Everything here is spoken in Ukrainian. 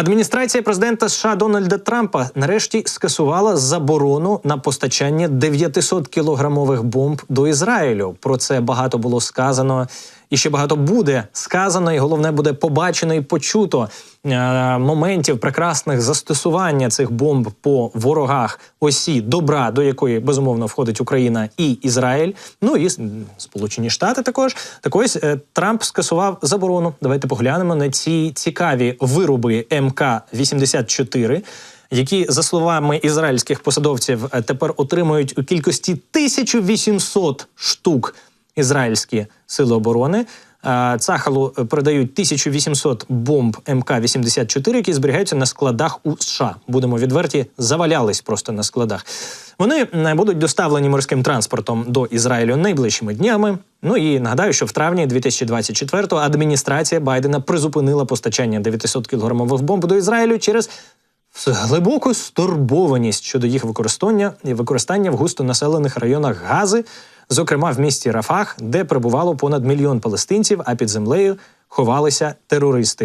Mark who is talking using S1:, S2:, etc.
S1: Адміністрація президента США Дональда Трампа нарешті скасувала заборону на постачання 900 кілограмових бомб до Ізраїлю. Про це багато було сказано. І ще багато буде сказано, і головне буде побачено і почуто е, моментів прекрасних застосування цих бомб по ворогах осі добра, до якої безумовно входить Україна і Ізраїль. Ну і Сполучені Штати також. Так ось е, Трамп скасував заборону. Давайте поглянемо на ці цікаві вироби МК 84 які, за словами ізраїльських посадовців, е, тепер отримують у кількості 1800 штук ізраїльські сили оборони. Е, Цахалу е, передають 1800 бомб МК-84, які зберігаються на складах у США. Будемо відверті, завалялись просто на складах. Вони будуть доставлені морським транспортом до Ізраїлю найближчими днями. Ну і нагадаю, що в травні 2024-го адміністрація Байдена призупинила постачання 900 кілограмових бомб до Ізраїлю через глибоку стурбованість щодо їх використання і використання в густонаселених районах Гази, зокрема в місті Рафах, де перебувало понад мільйон палестинців, а під землею ховалися терористи.